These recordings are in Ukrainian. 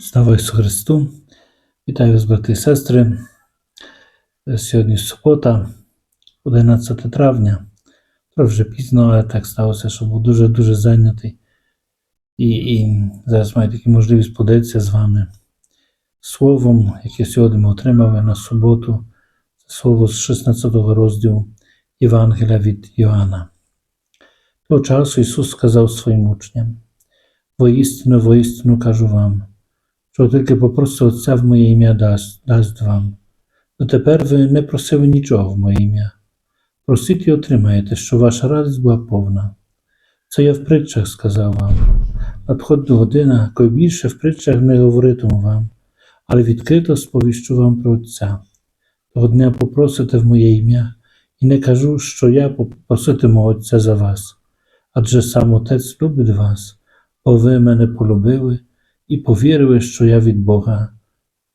Слава Ісусу Христу! Вітаю вас, брати і сестри. Сьогодні субота, 11 травня. Трохи вже пізно, але так сталося, що був дуже-дуже зайнятий. І, і зараз маю таку можливість поділитися з вами словом, яке сьогодні ми отримали на суботу. Це слово з 16 розділу Євангелія від Йоанна. Того часу Ісус сказав своїм учням: Воістину, воістину кажу вам, що тільки попросите Отця в моє ім'я дасть, дасть вам. Дотепер ви не просили нічого в моє ім'я. Просіть і отримаєте, що ваша радість була повна. Це я в притчах сказав вам. Надходить година, коли більше в притчах не говоритиму вам, але відкрито сповіщу вам про Отця. Того дня попросите в моє ім'я, і не кажу, що я попроситиму Отця за вас, адже сам Отець любить вас, бо ви мене полюбили і повірили, що я від Бога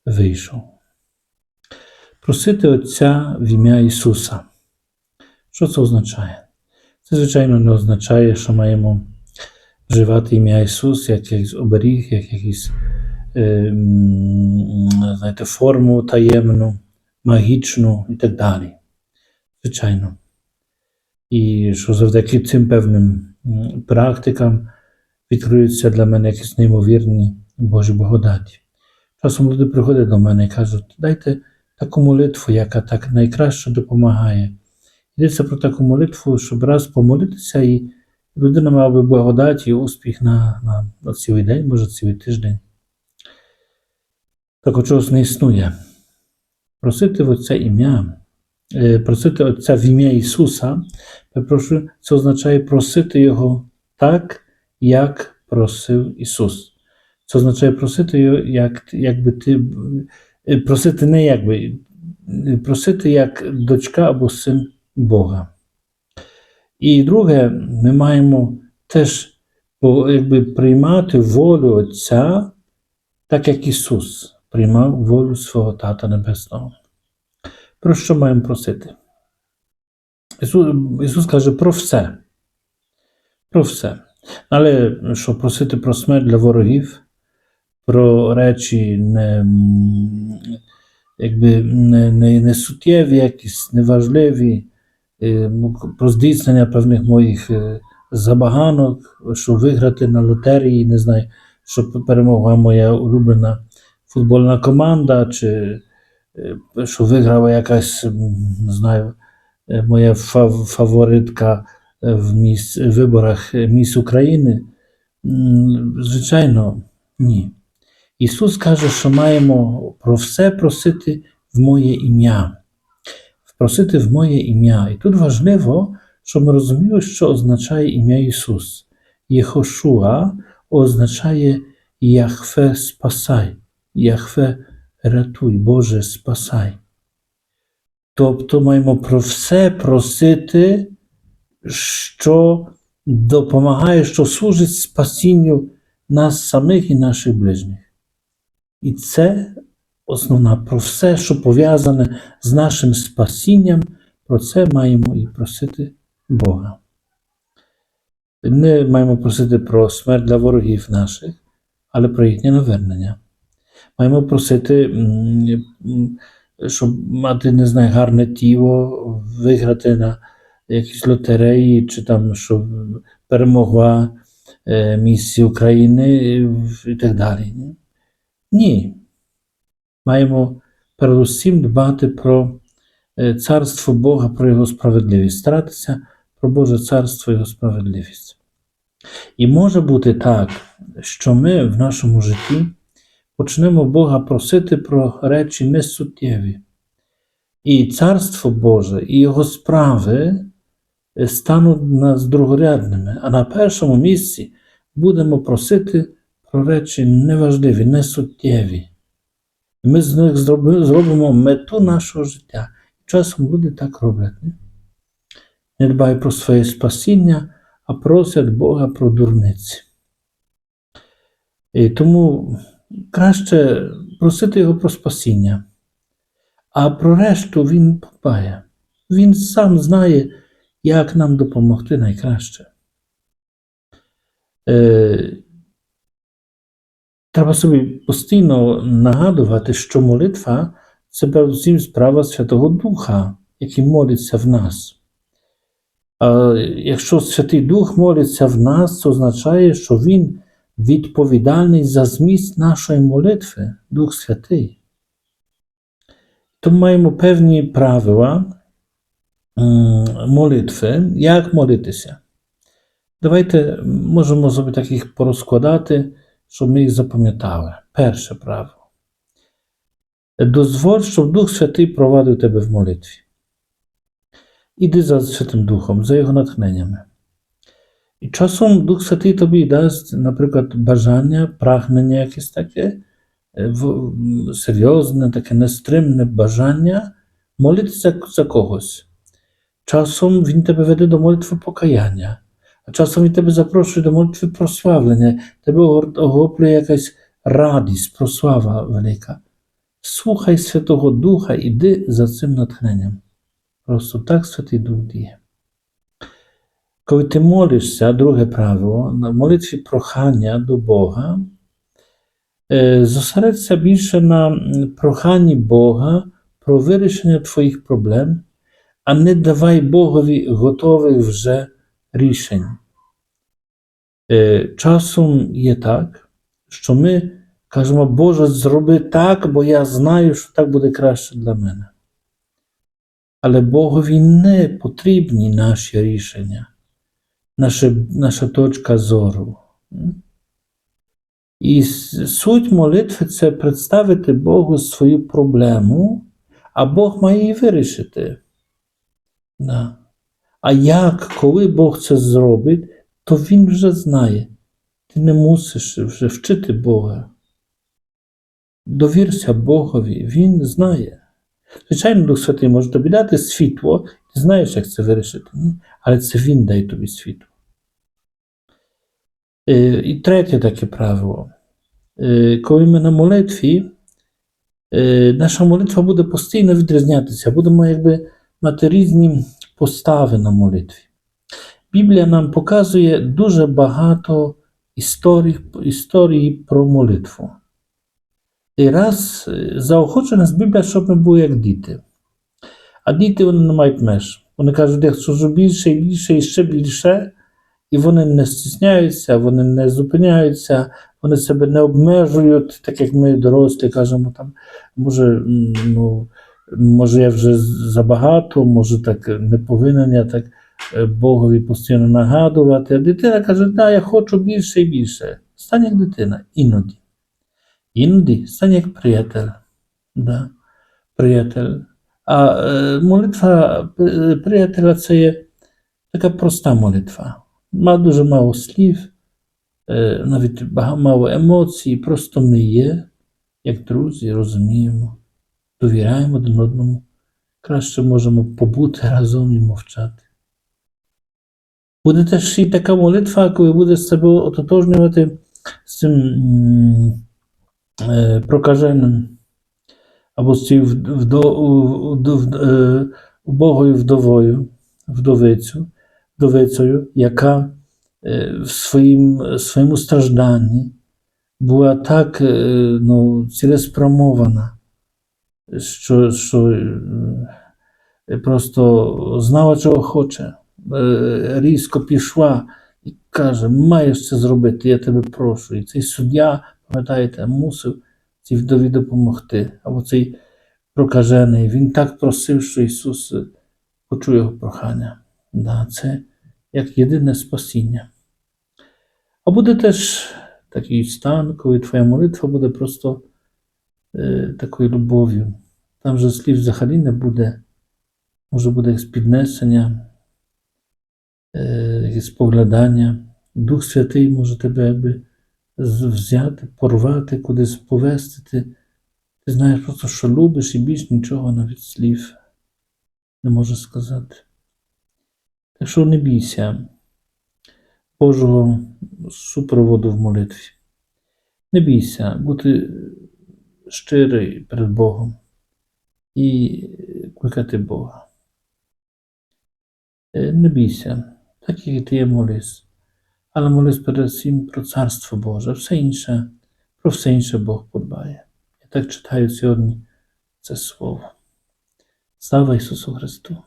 вийшов. Просити Отця в ім'я Ісуса. Що це означає? Це, звичайно, не означає, що маємо вживати ім'я Ісус як якийсь оберіг, як якийсь е, знаєте, форму таємну, магічну і так далі. Звичайно. І що завдяки цим певним практикам відкриються для мене якісь неймовірні Божі благодаті. Часом люди приходять до мене і кажуть, дайте таку молитву, яка так найкраще допомагає. Йдеться про таку молитву, щоб раз помолитися, і людина мала би благодаті і успіх на, на, на цілий день, може цілий тиждень. Такого чогось не існує. Просити в Отця ім'я, е, просити Отця в ім'я Ісуса, перепрошую, це означає просити Його так, як просив Ісус. Це означає просити його, як, якби ти е, просити не якби, е, просити як дочка або син Бога. І друге, ми маємо теж якби, приймати волю Отця, так як Ісус приймав волю свого Тата Небесного. Про що маємо просити? Ісус, Ісус каже про все. Про все. Але що просити про смерть для ворогів, про речі не, якби не, не, не суттєві, якісь неважливі, е, про здійснення певних моїх е, забаганок, щоб виграти на лотерії, не знаю, щоб перемогла моя улюблена футбольна команда, чи е, що виграла якась, не знаю, моя фав- фаворитка в міс, виборах е, міс України. Звичайно, ні. Ісус каже, що маємо про все просити в моє ім'я. Просити в моє ім'я. І тут важливо, щоб ми розуміли, що означає ім'я Ісус. Єхошуа означає Яхве спасай, Яхве рятуй, Боже спасай. Тобто маємо про все просити, що допомагає, що служить спасінню нас самих і наших ближніх. І це основна про все, що пов'язане з нашим спасінням, про це маємо і просити Бога. Не маємо просити про смерть для ворогів наших, але про їхнє навернення. Маємо просити, щоб мати, не знаю, гарне тіло, виграти на якісь лотереї, чи там, щоб перемогла е, місія України і так далі. Ні? Ні. Маємо передусім дбати про е, царство Бога, про Його справедливість, старатися про Боже царство і Його справедливість. І може бути так, що ми в нашому житті почнемо Бога просити про речі несуттєві. І царство Боже, і Його справи е, стануть нас другорядними, а на першому місці будемо просити про речі неважливі, несуттєві. Ми з них зробимо мету нашого життя. Часом люди так роблять. Не, не дбають про своє спасіння, а просять Бога про дурниці. І тому краще просити Його про спасіння, а про решту Він подбає. Він сам знає, як нам допомогти найкраще. Е, Треба собі постійно нагадувати, що молитва це передусім справа Святого Духа, який молиться в нас. А якщо Святий Дух молиться в нас, це означає, що Він відповідальний за зміст нашої молитви, Дух Святий. Тому маємо певні правила молитви, як молитися. Давайте можемо собі так порозкладати, щоб ми їх запам'ятали. Перше правило. Дозволь, щоб Дух Святий провадив тебе в молитві. Іди за Святим Духом, за його натхненнями. І часом Дух Святий тобі дасть, наприклад, бажання, прагнення якесь таке, е, серйозне, таке нестримне бажання молитися за когось. Часом Він тебе веде до молитви покаяння, а часом Він тебе запрошує до молитви прославлення, тебе охоплює якась радість, прослава велика. Слухай Святого Духа, іди за цим натхненням. Просто так Святий Дух діє. Коли ти молишся, друге правило, на молитві прохання до Бога, е, зосередься більше на проханні Бога про вирішення твоїх проблем, а не давай Богові готових вже рішень. Е, Часом є так, що ми кажемо, Боже, зроби так, бо я знаю, що так буде краще для мене. Але Богові не потрібні наші рішення, наша, наша точка зору. І суть молитви це представити Богу свою проблему, а Бог має її вирішити. Да. А як, коли Бог це зробить, то Він вже знає. Ти не мусиш вже вчити Бога. Довірся Богові, Він знає. Звичайно, Дух Святий може тобі дати світло, ти знаєш, як це вирішити, ні? але це Він дає тобі світло. Е, І третє таке правило. Е, Коли ми на молитві, е, наша молитва буде постійно відрізнятися, будемо якби мати різні постави на молитві. Біблія нам показує дуже багато історій, історій про молитву. І раз е, заохочує нас Біблія, щоб ми були як діти. А діти вони не мають меж. Вони кажуть, я хочу більше і більше і ще більше, і вони не стісняються, вони не зупиняються, вони себе не обмежують, так як ми дорослі кажемо, там, може, ну, може, я вже забагато, може так не повинен я так е, Богові постійно нагадувати. А дитина каже, да, я хочу більше і більше. Стань як дитина, іноді. Іноді стань як приятель. Да. Приятель. А е, молитва е, приятеля це є така проста молитва. Ма дуже мало слів, е, навіть мало емоцій, просто ми є, як друзі, розуміємо, довіряємо один одному. Краще можемо побути разом і мовчати. Буде теж і така молитва, коли буде себе ототожнювати з цим е, прокаженим або з цією е, убогою вдовою, вдовицю, вдовицею, яка е, в своїм, своєму стражданні була так ну, цілеспрямована, що, що е, просто знала, чого хоче. Е, Різко пішла і каже: маєш це зробити, я тебе прошу. І цей суддя, пам'ятаєте, мусив цій вдові допомогти. Або цей прокажений, він так просив, що Ісус е, почув його прохання. Да, це як єдине спасіння. А буде теж такий стан, коли твоя молитва буде просто е, такою любов'ю. Там же слів взагалі не буде, може буде якесь піднесення, е, якесь споглядання. Дух Святий може тебе якби взяти, порвати, кудись повести. Ти, ти знаєш просто, що любиш, і більш нічого навіть слів не може сказати. Так що не бійся Божого супроводу в молитві. Не бійся бути щирий перед Богом і кликати Бога. Е, Не бійся, так як і ти є молись, але молись перед всім про Царство Боже, все інше про все інше Бог подбає. Я так читаю сьогодні це слово. Слава Ісусу Христу!